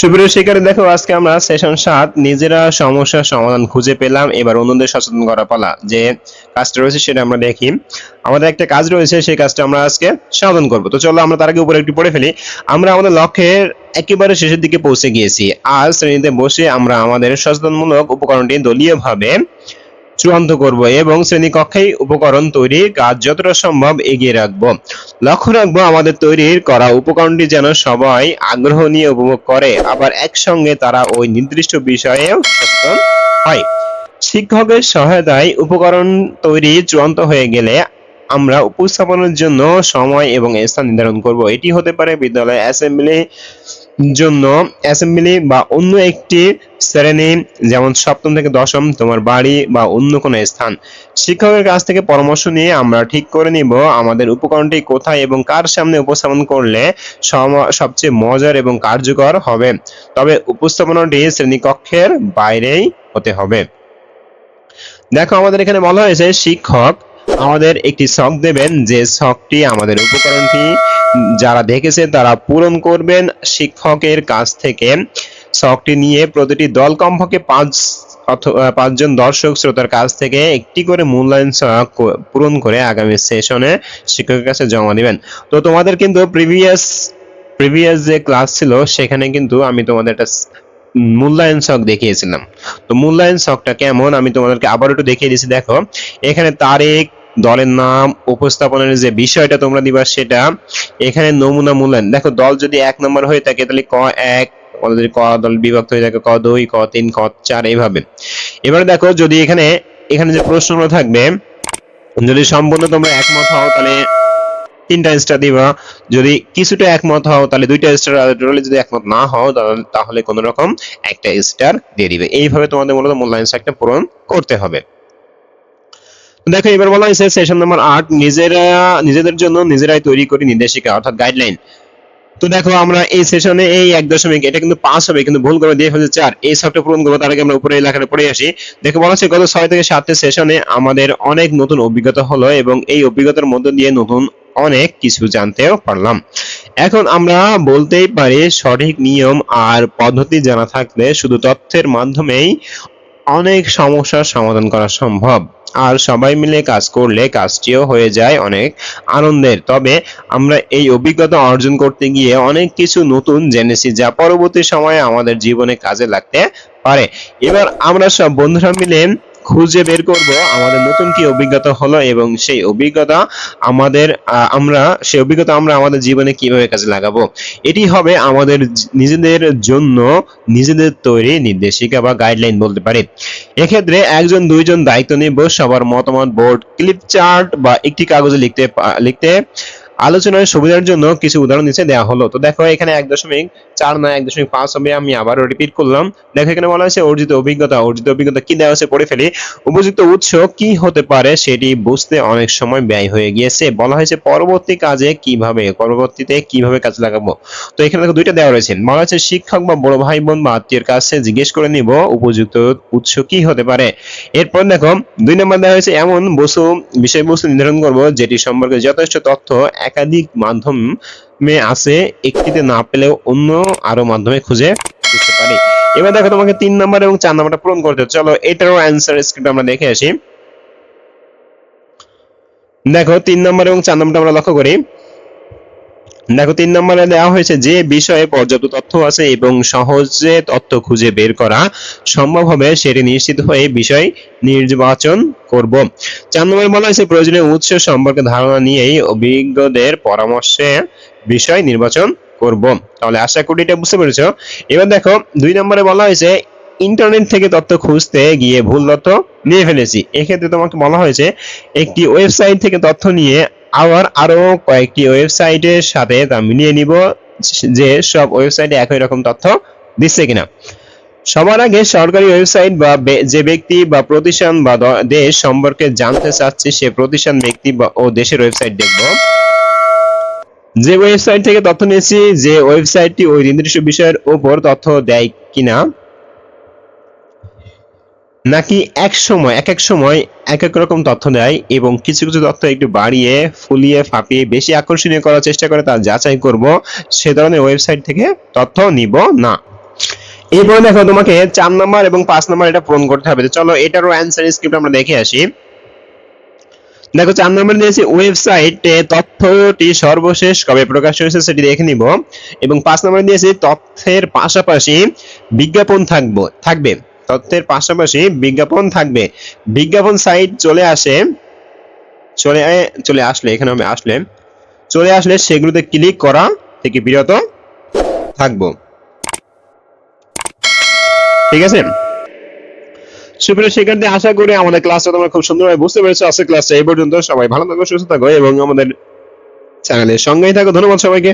সুপ্রিয় শিকারে, দেখো আজকে আমরা সেশন সাত, নিজেরা সমস্যার সমাধান খুঁজে পেলাম, এবার অন্যদের সচেতন করা পালা। যে কাজটা রয়েছে সেটা আমরা দেখি। আমাদের একটা কাজ রয়েছে, সেই কাজটা আমরা আজকে সমাধান করব। তো চলো আমরা তার আগে উপরে একটু পড়ে ফেলি। আমরা আমাদের লক্ষ্যের একেবারে শেষের দিকে পৌঁছে গিয়েছি। আজ শ্রেণীতে বসে আমরা আমাদের সচেতনমূলক উপকরণটি দলীয়ভাবে চূড়ান্ত করব এবং শ্রেণীকক্ষেই উপকরণ তৈরির কাজ যতটা সম্ভব এগিয়ে রাখব। লক্ষ্য রাখব, আমাদের তৈরির করা উপকরণটি যেন সবাই আগ্রহ নিয়ে উপভোগ করে, আবার একসঙ্গে তারা ওই নির্দিষ্ট বিষয়েও সচেতন হয়। শিক্ষকের সহায়তায় উপকরণ তৈরি চূড়ান্ত হয়ে গেলে আমরা উপস্থাপনের জন্য সময় এবং স্থান নির্ধারণ করব। এটি হতে পারে বিদ্যালয়, অ্যাসেম্বলি জন্য অ্যাসেম্বলি বা অন্য একটি শ্রেণি, যেমন সপ্তম থেকে দশম, তোমার বাড়ি বা অন্য কোনো স্থান। শিক্ষকের কাছ থেকে পরামর্শ নিয়ে আমরা ঠিক করে নিব আমাদের উপকরণটি কোথায় এবং কার সামনে উপস্থাপন করলে সবচেয়ে মজার এবং কার্যকর হবে। তবে উপস্থাপনাটি শ্রেণীকক্ষের বাইরেই হতে হবে। দেখো আমাদের এখানে বলা হয়েছে, শিক্ষক আমাদের একটি শখ দেবেন, যে শখটি আমাদের উপকরণটি যারা দেখেছে তারা পূরণ করবেন শিক্ষকের কাছ থেকে। শখটি নিয়ে প্রতিটি দল কমপক্ষে পাঁচ অথবা পাঁচজন দর্শক শ্রোতার কাছ থেকে একটি করে মূল্যায়ন ক- পূরণ করে আগামী সেশনে শিক্ষকের কাছে জমা দিবেন। তো তোমাদের কিন্তু প্রিভিয়াস প্রিভিয়াস যে ক্লাস ছিল সেখানে কিন্তু আমি তোমাদের একটা মূল্যায়ন শখ দেখিয়েছিলাম। তো মূল্যায়ন শখটা কেমন আমি তোমাদেরকে আবার একটু দেখিয়ে দিচ্ছি। দেখো, এখানে তারিখ দলের নাম উপস্থাপনের যে বিষয়টা তোমরা দিবা সেটা এখানে নমুনা মূল্যায়ন। দেখো, দল যদি এক নম্বর হয়ে থাকে, তাহলে ক এক, আমাদের ক দল বিভক্ত হয়ে থাকে, ক দুই, ক তিন, ক চার, এইভাবে। এবারে দেখো, যদি এখানে এখানে যে প্রশ্নগুলো থাকবে, যদি সম্পূর্ণ তোমরা একমত হও, তাহলে তিনটা স্টার দিবা। যদি কিছুটা একমত হও, তাহলে দুইটা স্টার আর যদি একমত না হও, তাহলে- কোনো রকম একটা স্টার দিয়ে দিবে। এইভাবে তোমাদের মূলত মূল্যায়ন একটা পূরণ করতে হবে। দেখো, এবার বলা হয়েছে সেশন নাম্বার আট, নিজেরা, নিজেদের জন্য নিজেরাই তৈরি করি নির্দেশিকা, অর্থাৎ গাইডলাইন তো দেখো, আমরা এই সেশনে এই এক দশমিক, এটা কিন্তু পাস হবে, কিন্তু ভুল করে দিয়ে ফেলছে চার এই সবটা পূরণ করব তার আগে আমরা উপরে এলাকাটা পড়ে আসি। দেখো, বলা হচ্ছে গত ছয় থেকে সাতটি সেশনে আমাদের অনেক নতুন অভিজ্ঞতা হলো এবং এই অভিজ্ঞতার মধ্য দিয়ে নতুন অনেক কিছু জানতেও পারলাম। এখন আমরা বলতেই পারি, সঠিক নিয়ম আর পদ্ধতি জানা থাকলে শুধু তথ্যের মাধ্যমেই অনেক সমস্যার সমাধান করা সম্ভব। আর সবাই মিলে কাজ করলে কাজটিও হয়ে যায় অনেক আনন্দের। তবে আমরা এই অভিজ্ঞতা অর্জন করতে গিয়ে অনেক কিছু নতুন জেনেছি যা পরবর্তী সময়ে আমাদের জীবনে কাজে লাগতে পারে। এবার আমরা সব বন্ধুরা মিলে খুঁজে বের করব আমাদের নতুন কি অভিজ্ঞতা হলো এবং সেই অভিজ্ঞতা আমাদের আমরা, সেই অভিজ্ঞতা আমরা আমাদের জীবনে কীভাবে কাজে লাগাবো? এটি হবে আমাদের নিজেদের জন্য নিজেদের তৈরি নির্দেশিকা বা গাইডলাইন বলতে পারি। এক্ষেত্রে একজন, দুইজন দায়িত্ব নিব, সবার মতামত বোর্ড ক্লিপ চার্ট বা একটি কাগজে লিখতে লিখতে আলোচনার সুবিধার জন্য কিছু উদাহরণ নিচে দেওয়া হলো। তো দেখো এখানে এক দশমিক চার নয় এক দশমিক পাঁচ হবে, আমি আবারও রিপিট করলাম। দেখো এখানে বলা হয়েছে অর্জিত অভিজ্ঞতা অর্জিত অভিজ্ঞতা কি দেওয়া আছে পড়ে ফেলি। উপযুক্ত উৎস কি হতে পারে সেটি বুঝতে অনেক সময় ব্যয় হয়ে গিয়েছে। বলা হয়েছে পরবর্তী কাজে কীভাবে, পরবর্তীতে কীভাবে লাগাবো? তো এখানে দেখো দুইটা দেওয়া রয়েছে। বলা হয়েছে শিক্ষক বা বড় ভাই, বোন বা আত্মীয়ের কাছে জিজ্ঞেস করে নিব উপযুক্ত উৎস কি হতে পারে। এরপর দেখো দুই নম্বর দেওয়া হয়েছে এমন বস্তু, বিষয়বস্তু নির্ধারণ করব যেটি সম্পর্কে যথেষ্ট তথ্য, একাধিক মাধ্যমে আছে একটিতে না পেলেও অন্য আরও মাধ্যমে খুঁজে বুঝতে পারি। এবার দেখো তোমাকে তিন নম্বর এবং চার নম্বরটা পূরণ করতে। চলো, এটারও অ্যান্সার স্ক্রিপ্ট আমরা দেখে আসি। দেখো, তিন নম্বর এবং চার নম্বরটা আমরা লক্ষ্য করি। দেখো, তিন নম্বরে দেওয়া হয়েছে যে বিষয়ে পর্যাপ্ত তথ্য আছে এবং সহজে তথ্য খুঁজে বের করা সম্ভব হবে, সেটি নিশ্চিত হয়ে বিষয় নির্বাচন করব। চার নম্বরে বলা হয়েছে, প্রয়োজনীয় উৎস সম্পর্কে ধারণা নিয়েই অভিজ্ঞদের পরামর্শে বিষয় নির্বাচন করব। তাহলে আশা করি এটা বুঝতে পেরেছ। এবার দেখো, দুই নম্বরে বলা হয়েছে ইন্টারনেট থেকে তথ্য খুঁজতে গিয়ে ভুল তথ্য নিয়ে ফেলেছি। এক্ষেত্রে তোমাকে বলা হয়েছে, একটি ওয়েবসাইট থেকে তথ্য নিয়ে আবার আরও কয়েকটি ওয়েবসাইটের সাথে তা মিলিয়ে নিব, যে সব ওয়েবসাইটে একই রকম তথ্য দিচ্ছে কিনা। সবার আগে সরকারি ওয়েবসাইট বা যে ব্যক্তি বা প্রতিষ্ঠান বা দেশ সম্পর্কে জানতে চাচ্ছি, সে প্রতিষ্ঠান, ব্যক্তি বা, ও দেশের ওয়েবসাইট দেখব। যে ওয়েবসাইট থেকে তথ্য নিয়েছি, যে ওয়েবসাইটটি ওই নির্দিষ্ট বিষয়ের উপর তথ্য দেয় কিনা, নাকি এক সময়, এক এক সময় এক এক রকম তথ্য দেয় এবং কিছু কিছু তথ্য একটু বাড়িয়ে, ফুলিয়ে, ফাঁপিয়ে বেশি আকর্ষণীয় করার চেষ্টা করে তা যাচাই করব, সে ধরনের ওয়েবসাইট থেকে তথ্য নিব না। এরপরে দেখো তোমাকে চার নাম্বার এবং পাঁচ নাম্বার এটা পূরণ করতে হবে। চলো এটারও অ্যান্সার স্ক্রিপ্ট আমরা দেখে আসি। দেখো, চার নম্বর দিয়েছি ওয়েবসাইটে তথ্যটি সর্বশেষ কবে প্রকাশ হয়েছে সেটি দেখে নিব। এবং পাঁচ নম্বর দিয়েছি তথ্যের পাশাপাশি বিজ্ঞাপন থাকব, থাকবে। তথ্যের পাশাপাশি বিজ্ঞাপন থাকবে। বিজ্ঞাপন সাইট চলে আসে, চলে চলে আসলে, এখানে আমি আসলে, চলে আসলে সেগুলোতে ক্লিক করা থেকে বিরত থাকব। ঠিক আছে? সুপ্রিয় শিক্ষার্থী, আশা করি আমাদের ক্লাসটা তোমরা খুব সুন্দরভাবে বুঝতে পেরেছ। আজকের ক্লাসটা এই পর্যন্ত। সবাই ভালো থাকো, সুস্থ থাকো এবং আমাদের চ্যানেলের সঙ্গেই থাকো। ধন্যবাদ সবাইকে।